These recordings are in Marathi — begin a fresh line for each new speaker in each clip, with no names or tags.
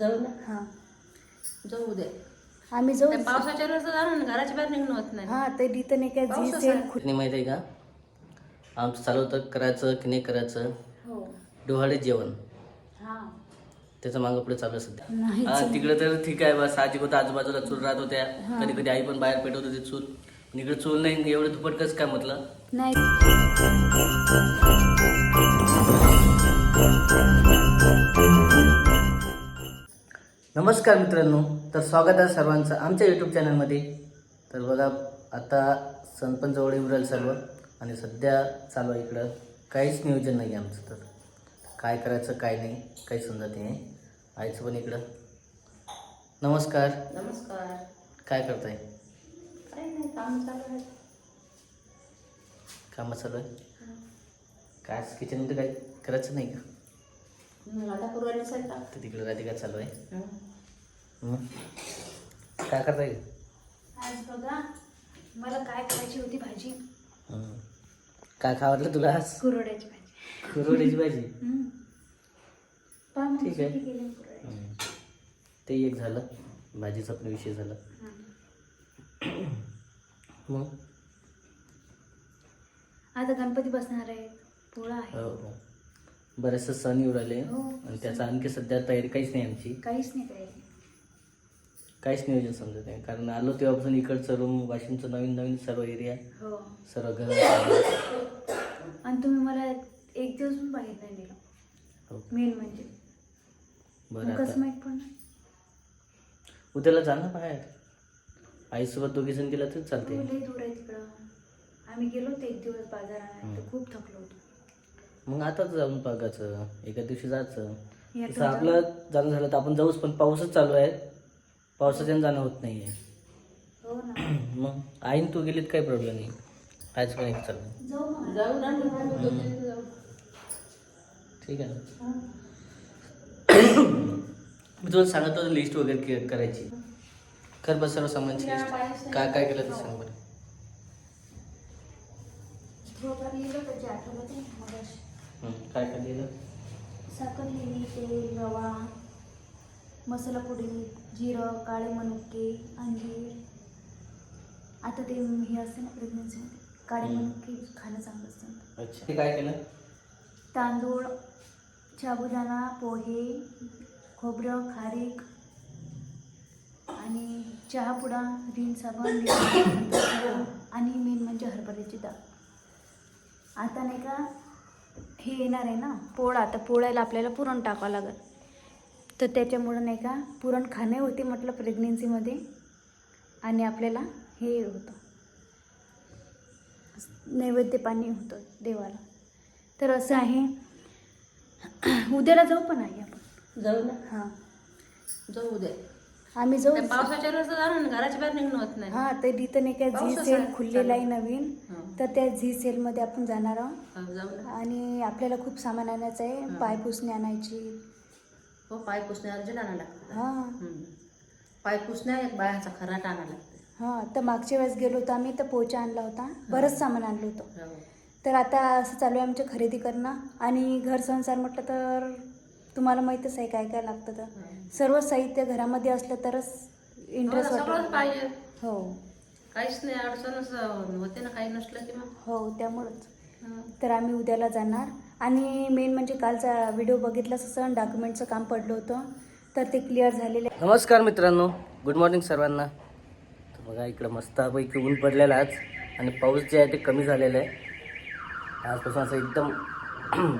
जाऊ ना.
हा.
जाऊ उद्या
आम्ही जाऊ
त्या पावसाच्या तर जाणार ना घराच्या बाहेर निघणं होत नाही.
हा ते इथं नाही काय
पाऊसच
झी सेल
आहे.
खुल
नाही माहिती आहे का? आमचं चालू होतं करायचं की नाही करायचं?
हो.
डोहाळे जेवण.
हा.
त्याचं मागं पुढे चालू आहे सध्या.
नाही
हा तिकडे तर ठीक आहे बस होतं. आजूबाजूला चूल राहत होत्या. कधी कधी आई पण बाहेर पेटवत होती चूल. पण इकडे चूल नाही एवढं दुपट कसं काय म्हटलं?
नाही.
नमस्कार मित्रांनो तर स्वागत आहे सर्वांचं आमच्या यूट्यूब चॅनलमध्ये तर बघा आता सण पण जवळ येऊन राहील सर्व आणि सध्या चालू आहे इकडं. काहीच नियोजन नाही आहे आमचं तर. काय करायचं काय नाही काही समजत नाही. आईचं पण इकडं. नमस्कार.
नमस्कार.
काय करताय?
काम चालू आहे.
कामं चालू आहे? काय किचनमध्ये काही करायचं नाही का?
आता
तर तिकडे राधिका चालू आहे. काय करताय?
आज बघा मला काय करायची होती भाजी.
काय खावडलं तुला आज?
कुरवड्याची भाजी.
कुरवड्याची भाजी? ठीक आहे. ते एक झालं. भाजीचा पण विषय झाला. मग?
आता गणपती बसणार आहे. पोळा आहे.
हो. हो बरेचसे सण येऊ राहिले.
हो.
आणि त्याचा आणखी सध्या तयारी काहीच नाही आमची.
काहीच नाही करायचं
काहीच नियोजन समजत नाही. कारण आलो तेव्हापासून इकडचं रूम वाशिमचं नवीन नवीन सर्व एरिया
हो.
सर्व घर
आणि तुम्ही मला एक दिवस पण बाहेर नाही दिलं
हो.
मेन म्हणजे.
बरं
मग कसं
आता.
माहीत पण
उद्याला जा ना बाहेर. आईसोबत दोघी जण गेला तरी चालते
लई दूर आहे तिकडं. आम्ही गेलो होतो एक दिवस बाजारात तर खूप थकलो होतो.
मग आताच जाऊन बघायचं. एका दिवशी जायचं.
या
तसं आपलं जाणं झालं तर आपण जाऊच पण पाऊसच चालू आहे. पावसाच्यानं जाणं होत नाही आहे
हो ना.
मग आईन तू गेलीत काही प्रॉब्लेम नाही? आईच पण एक चाललं ठीक आहे ना.
हं.
मी तुला सांगत होतो लिस्ट वगैरे के- करायची. कर बस सर्व सामानची लिस्ट काय काय केलं ते सांग बरं. हं, काय काय लिहिलं
साखर लिहिली तेल रवा. मसाला पुडी जिरं काळे मनुके अंजीर. आता ते हे असते ना प्रेग्नन्सीमध्ये काळे
हम्म.
मनुके खाणं चांगलं असतं.
अच्छा. ते काय केलं?
तांदूळ साबुदाणा पोहे खोबरं खारीक आणि चहापुडा रिन साबण आणि मेन म्हणजे हरभऱ्याची डाळ. आता नाही का हे येणार आहे ना पोळा. आता पोळ्याला आपल्याला पुरण टाकावं लागेल. तर त्याच्यामुळं नाही का पुरण खाणे होते म्हटलं प्रेग्नेन्सीमध्ये आणि आपल्याला हे होतं. नैवेद्य पाणी होतं देवाला. तर असं आहे. उद्याला जाऊ पण आहे आपण.
जाऊ ना.
हां.
जाऊ उद्या.
आम्ही जाऊ.
पावसाच्या तर जाणार घराच्या बाहेर निघणं होत नाही.
हां तर इथं नाही काय झी सेल. खुललेला आहे नवीन. तर त्या झी सेलमध्ये आपण जाणार आहोत. आणि आपल्याला खूप सामान आणायचं आहे. पाय पुसणे आणायची.
हो पाय पुसण्या अर्जंट आणायला लागतं
हां.
पाय पुसण्या एक बायाचा खराट आणायला लागतं.
हां तर मागच्या वेळेस गेलो होतो आम्ही तर पोचा आणला होता. बरंच सामान आणलं होतं.
हो.
तर आता असं चालू आहे आमच्या खरेदी करणं. आणि घर संसार म्हटलं तर तुम्हाला माहीतच आहे काय काय लागतं तर.
हं.
सर्व साहित्य घरामध्ये असलं तरच
हो
इंटरेस्ट
सगळंच
वाटतो
पाहिजे.
हो.
काहीच नाही अडचणच होते ना काही नसलं की मग.
हो त्यामुळंच. तर आम्ही उद्याला जाणार. आणि मेन म्हणजे कालचा व्हिडिओ बघितलाच असं डॉक्युमेंटचं काम पडलं होतं. तर ते क्लिअर झालेलं आहे.
नमस्कार मित्रांनो गुड मॉर्निंग सर्वांना. तर बघा इकडं मस्तपैकी ऊन पडलेलं आज आणि पाऊस जे आहे ते कमी झालेलं आहे. आजपासून असं एकदम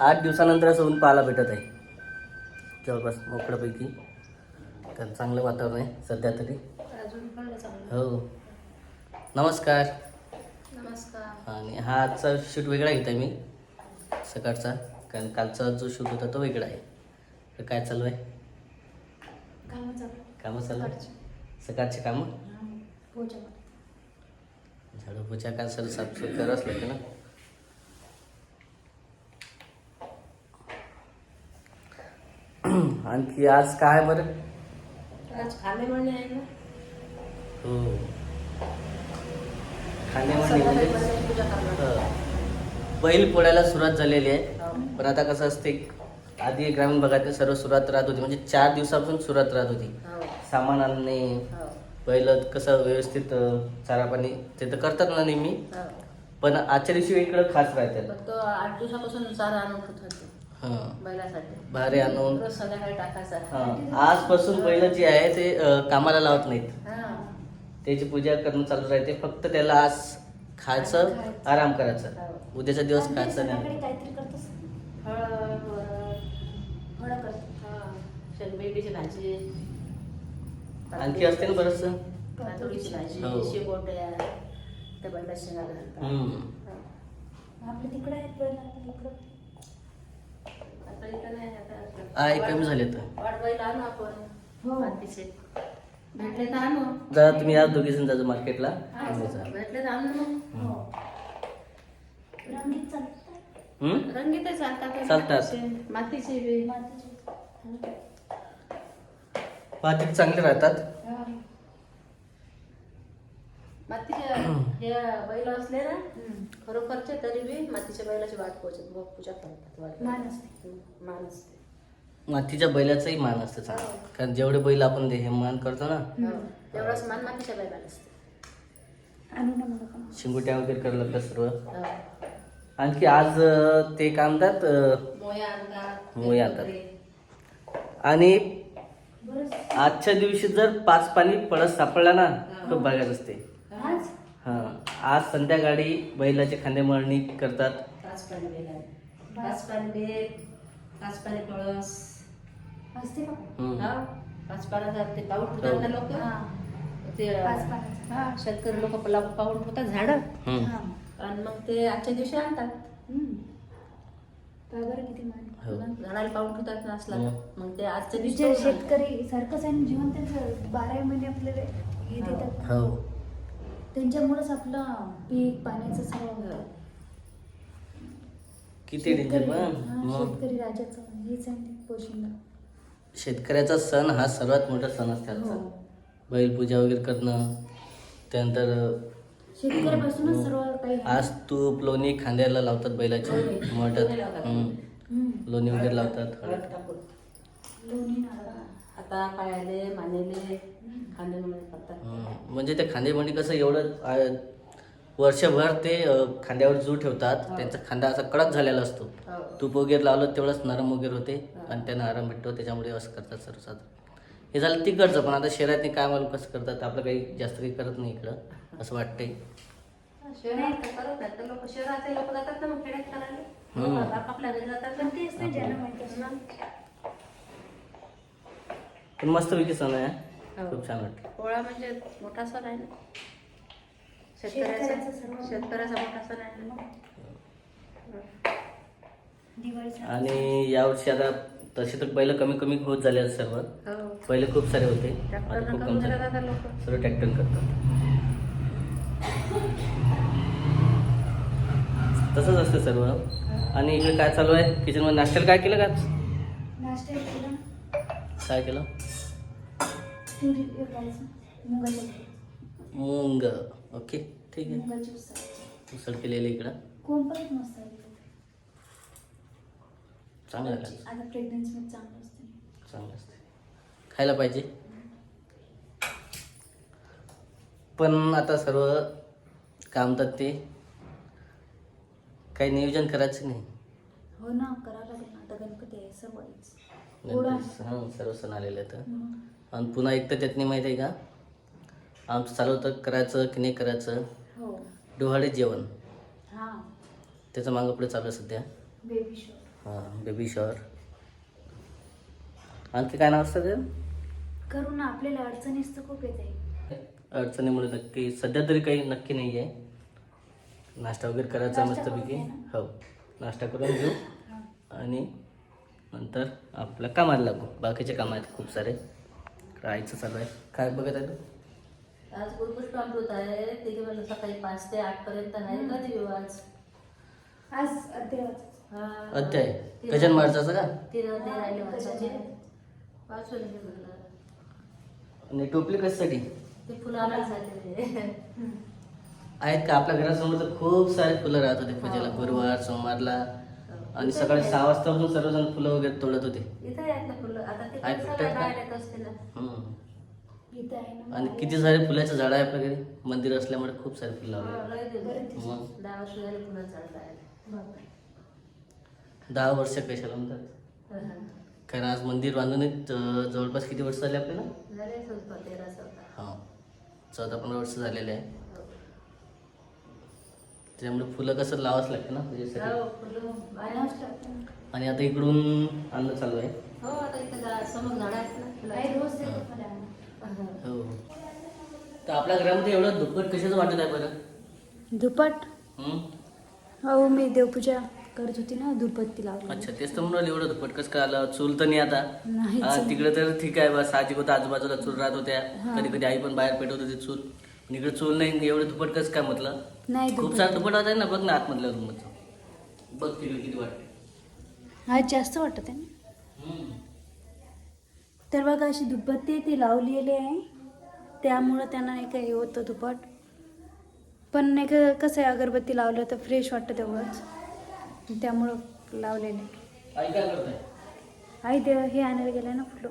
आठ दिवसानंतर असं ऊन पाहायला भेटत आहे. जवळपास मोकळ्यापैकी. तर चांगलं वातावरण आहे सध्या तरी. हो. नमस्कार. आणि हा आजचा शूट वेगळा घेतो आहे मी. सकाळचा. कारण कालचा जो शूट होता तो वेगळा आहे. तर काय चालू आहे?
कामं चालू.
आहे सकाळचे. कामं? झाडू पोछा काय सर साफसफाई करावंच लागते ना? आणखी आज काय बरं?
आज खाणे म्हणे आहे ना.
हो खाणे
संध्याकाळी
म्हणजे
बऱ्याच पूजा करणार
बैल पोळ्याला सुरुवात झालेली आहे. पण आता कसं असते आधी ग्रामीण भागात सर्व सुरुवात राहत होती. म्हणजे चार दिवसापासून सुरुवात राहत होती. सामान आणणे पहिलं कसं व्यवस्थित चारा पाणी ते तर करतात ना नेहमी. पण आजच्या दिवशी इकडं खास राहतात
आठ दिवसापासून चारा आणून
हां. भारे आणून. आजपासून पहिलं जे आहे ते कामाला लावत नाहीत. त्याची पूजा करणं चालू राहते. फक्त त्याला आज खायचं आराम करायचं. उद्याचा दिवस खायचं नाही.
हा भाजी.
आणखी असते ना हो.
हा.
आता
आहे कमी झाले तर
भेटले तर आणू
जरा तुम्ही या दोघी जण जायचं मार्केटला
हा, भेटले तर आणू मग
हो रंगीत चालतात
हम्म?
रंगीत चालतात
चालतात.
मातीचे- मातीचे बी.
चांगले राहतात
हा. मातीचे हे बैल असले ना खरोखरचे तरी बी मातीच्या बैलाची वाट पोचत मग पूजा करतात.
मान असते.
मान असते
मातीच्या बैलाचाही मान असतं चांगलं. कारण जेवढे बैल आपण ते हे मान करतो ना.
हो. तेवढाच मान मातीच्या बैलाला असते.
आणू ना मला पण
शिंगोट्या वगैरे करायला लागतात सर्व.
हो.
आणखी आज अं, ते काय म्हणतात अं,
मोया आणतात
मोया आणतात. आणि आजच्या दिवशी जर पाच पाणी पळत सापडला ना खूप भागात असते.
आज?
हा. आज संध्याकाळी बैलाची खांदे मळणी करतात.
पाच पाणी बेल पाच पाणी बेल पाच पाणी कळस
असते का.
हा पाच पाण्याचा ते पाऊल ठेवतात ना लोक.
हा.
ते. हा शेतकरी लोक पाऊल ठेवतात झाडं.
हा.
आणि मग ते आजच्या दिवशी आणतात.
बरं किती मान
हो.
झाडाला पाऊल ठेवतात ना असला
हम्म.
मग ते आजच्या दिवशी
शेतकरी सारखंच आहे जीवन त्यांचं बारा महिने आपल्याला हे देतात.
हो.
त्यांच्यामुळेच आपलं पीक पाण्याचं सर्व
किती डेंजर
शेतकरी- हा, राजाचं हेच आहे पोषण
शेतकऱ्याचा सण हा सर्वात मोठा सण असतो आजचा.
हो.
बैल पूजा वगैरे करणं त्यानंतर
शेतकऱ्यापासूनच सर्व काही आहे.
आज तूप लोणी खांद्याला लावतात बैलाच्या
लोणी.
मठात
लोणी लावतात.
हम्म.
हम्म.
लोणी वगैरे लावतात
हळद टाकून
लोणी नारळ
आता पायाले मानेले खांदे म्हणून करतात
हम्म. म्हणजे ते खांदेमंडी कसं एवढं आ, वर्षभर ते खांद्यावर जू ठेवतात. त्यांचा खांदा असा कडक झालेला असतो.
हो.
तूप वगैरे लावलं तेवढंच नरम वगैरे होते आणि त्यांना आराम भेटतो. त्याच्यामुळे असं करतात सर्वसाधारण हे झालं तिकडचं पण आता शहरातनी काय मालूम कसं करतात. आपलं काही जास्त काही करत नाही इकडं असं वाटतंय.
शहरात
पण
पण मस्तपैकी सण आहे
हो.
खूप छान वाटतं
पोळा म्हणजे मोठा सण आहे ना.
शेतकऱ्याचा
शेतकऱ्याचा
सर्व-
शेतकऱ्याचा मोठा सण आहे ना
दिवाळीचा
आणि यावर्षी आता तसे तर पहिलं कमी कमी होत झाले आहेत सर्व.
हो.
पहिले खूप सारे होते. आता
ट्रॅक्टरनं
खूप
कमी
कमी
झाला
झाले
जातात लोक
सर्व ट्रॅक्टर करतात. तसंच असतं सर्व. आणि इकडे काय चालू आहे? किचनमध्ये नाश्त्याला काय केलं का?
नाश्ता केला.
काय केलं?
तुरी मुगाची
मूंग. ओके ठीक आहे.
मुगाची उसळ.
उसळ केलेली इकडं.
मस्त आहे.
चांगलं आहे का?
आता प्रेग्नन्सीमध्ये चांगलं असते
चांगलं असते खायला पाहिजे. पण आता सर्व काय म्हणतात ते काही नियोजन करायचं नाही.
हो ना करावं लागेल ना. आता गणपती आहे
गणपती हां सर्व सण आलेले आहेत.
मग.
आणि पुन्हा एक तर त्यातनी माहिती आहे का? आमचं चालू होतं करायचं की नाही करायचं?
हो.
डोहाळे जेवण.
हां.
त्याचं मागं पुढे चालू आहे सध्या.
बेबी शो
हां बेबी शॉवर आणखी काय नाव असतं ते?
करू ना आपल्याला अडचणीच तर खूप येते.
अडचणीमुळे नक्की सध्या तरी काही नक्की नाही आहे. नाश्ता वगैरे करायचा
नाश्ता
मस्तपैकी.
करून घे
हो. नाश्ता करून घेऊ. आणि नंतर आपल्या कामाला लागू. बाकीचे काम आहेत खूप सारे. राहायचं चालू आहे. काय बघत आहे तू?
आज गुरुपुष्प अमृत आहे. तिथे म्हणजे सकाळी पाच ते आठ पर्यंत. आहे कधी येऊ आज?
आज
हा.
अध्याय.
तीन-
गजन मार्चाचं का?
तीन अध्याय राहिले वाचायचे वाचून घे
आणि टोपली कशासाठी
ते फुलाला झाले
आहेत का? आपल्या घरासमोर तर खूप सारे फुलं राहत होते पूजेला. गुरुवार सोमवारला. आणि सकाळी सहा वाजता पण सर्वजण फुलं वगैरे तोडत होते.
इथं आहेत ना फुलं. आता ते
आहेत
सगळ्या? बाहेर येत असते ना?
हम्म.
इथं आहे ना
आणि किती सारे फुलाचे झाडं आहे आपल्या घरी मंदिर असल्यामुळे खूप सारे फुलं
हा,
लावले. मग
दहा वर्ष झाले पुन्हा झाड आहे
बापरे.
दहा वर्ष कशाला म्हणतात. कारण आज मंदिर बांधून एक, अं, जवळपास किती वर्ष झाले आपल्याला
झाले चौदा तेरा चौदा
हा चौदा पंधरा वर्ष झालेले आहे
हो.
त्यामुळे फुलं कसं लावाच लागतं ना पूजेसाठी
हो, फुलं बाहेरच टाकते.
आणि आता इकडून आणणं चालू आहे
हो आता इथं समोर झाड आहेत ना
काही
फुलाची.
रोज देतो मला आणून.
हा.
हो तर आपल्या घरामध्ये एवढं दुप्पट कशाचं वाटत आहे बरं?
दुपट
हं?
हो मी देवपूजा करत होती ना धुपत्ती लावली
अच्छा तेच तर म्हणून एवढं दुप्पट कसं काय आलं? चूल तर नाही आता.
नाही
हा,
चूल.
तिकडे तर ठीक आहे बा साहजिक होतं आजूबाजूला चूल राहत होत्या.
हा.
कधी कधी आई पण बाहेर पेटवत होती चूल. पण इकडे चूल नाही एवढं दुप्पट कसं काय म्हटलं?
नाही
खूप सारं दुप्पट आहे ना बघ ना आतमधल्या रूमचं बघ तिकडे किती वाटते.
आज जास्त वाटत आहे ना?
हं.
तर बघा अशी दुपत्ती ती लावलेली आहे. त्यामुळं त्यांना नाही का हे होतं दुपट. पण नाही का कसं आहे अगरबत्ती लावलं तर फ्रेश वाटतं तेवढंच. त्यामुळं लावलेलं आहे.
आई
देव हे आणायला गेलं ना फुलं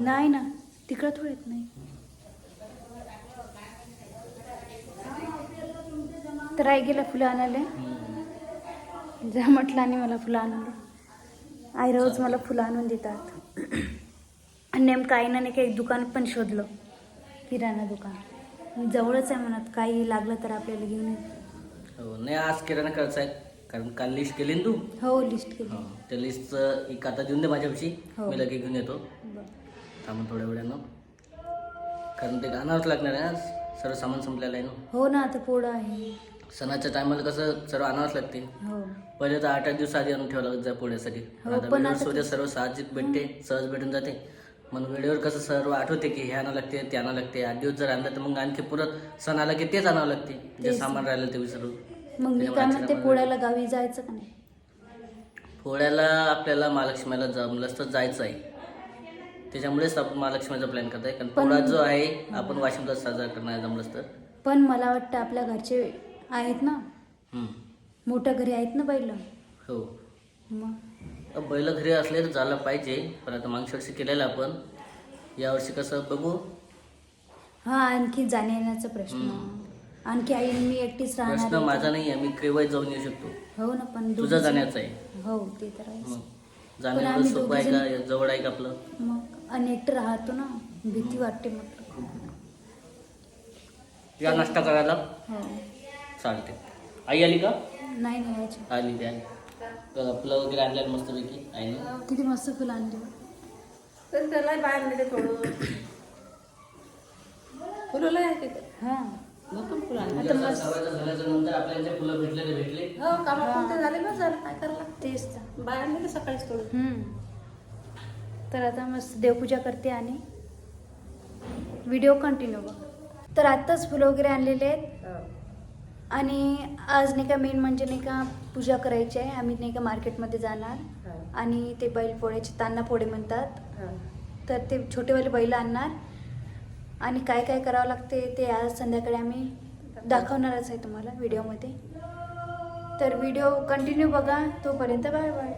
नाही ना तिकडं थोडं येत नाही. तर आई गेला फुलं आणायला.
हं.
जा म्हटलं आणि मला फुलं आणून दे. आई रोज मला फुलं आणून देतात. आणि नेमकं आईनं नाही का एक दुकान पण शोधलं किराणा दुकान. जवळच आहे म्हणत काही लागलं तर आपल्याला घेऊन.
हो नाही आज किराणा करायचा आहे. कारण काल लिस्ट केली ना तू?
हो लिस्ट केली.
हो, त्या लिस्टचं एक आता देऊन दे माझ्यापाशी.
हो.
मी लगे घेऊन येतो.
बरं.
थांबून थोड्या वेळानं. कारण ते आणावंच लागणार आहे आज. सर्व सामान संपलेलं आहे ना?
हो ना आता पोळं आहे.
सणाच्या टायमाला कसं सर्व आणावंच लागते.
हो.
पहिले तर आठ आठ दिवस आधी आणून ठेवावं लागत पोळ्यासाठी
हो,
आता
पण
वेळेवर
आता
शोध्या सर्व साहजिक भेटते सहज भेटून जाते. मग वेळेवर कसं सर्व आठवते की हे आणावं लागते ते आणावं लागते. आठ दिवस जर आणलं तर मग आणखी परत सण आला की तेच आणावं लागते. जे
तेच.
सामान राहिलं ते विसरून.
मग मी काय म्हणते पोळ्याला गावी जायचं का नाही?
पोळ्याला आपल्याला महालक्ष्मीला जमलंच तर जायचं आहे. त्याच्यामुळेच आपण महालक्ष्मीचा प्लॅन करत आहे कारण
पण-
पोळा जो आहे आपण वाशिमला साजरा करणार आहे जमलंच तर
पण मला वाटतं आपल्या घरचे आहेत ना?
हम्म.
मोठ्या घरी आहेत ना बैल?
हो.
मग?
बैल घरी असले तर झालं पाहिजे पण आता मागच्या वर्षी केलेलं आपण. यावर्षी कसं बघू.
हा आणखी जाण्या येण्याचा प्रश्न. आणखी आई आणि मी एकटीच राहणार
प्रश्न
आहे.
माझा नाही आहे मी केव्हाही जाऊन येऊ शकतो.
हो ना पण
तुझा जाण्याचा आहे.
हो ते तर आहेच.
मग.
आम्ही
सोपं आहे का? जवळ आहे का आपलं?
मग आणि एकटं राहतो ना भीती वाटते म्हटलं
या नाश्ता करायला.
हो.
चालते आई आली का?
नाही नाही यायची
आली त्या फुलं वगैरे आणल्या मस्तपैकी आईने
किती मस्त फुलं आणली.
तर त्याला बाहेर थोडं. फुलं
हा.
भरपूर आणली.
म्हणजे असं सवायचं झाल्याच्यानंतर आपल्याला जे फुलं भेटले ते भेटले.
हो झाले बस झालं? काय करायला?
तेच तर.
बाहेर नेते सकाळीच थोडं.
हम्म. तर आता मस्त देवपूजा करते आणि व्हिडिओ कंटिन्यू बघ. तर आत्ताच फुलं वगैरे आणलेले आहेत. आणि आज नाही का मेन म्हणजे नाही का पूजा करायची आहे. आम्ही नाही का मार्केटमध्ये जाणार. आणि ते बैल पोळ्याचे तान्ना पोळे म्हणतात. तर ते छोटेवाले बैल आणणार. आणि काय काय करावं लागते ते आज संध्याकाळी आम्ही दाखवणारच आहे तुम्हाला व्हिडिओमध्ये. तर व्हिडिओ कंटिन्यू बघा. तोपर्यंत बाय बाय.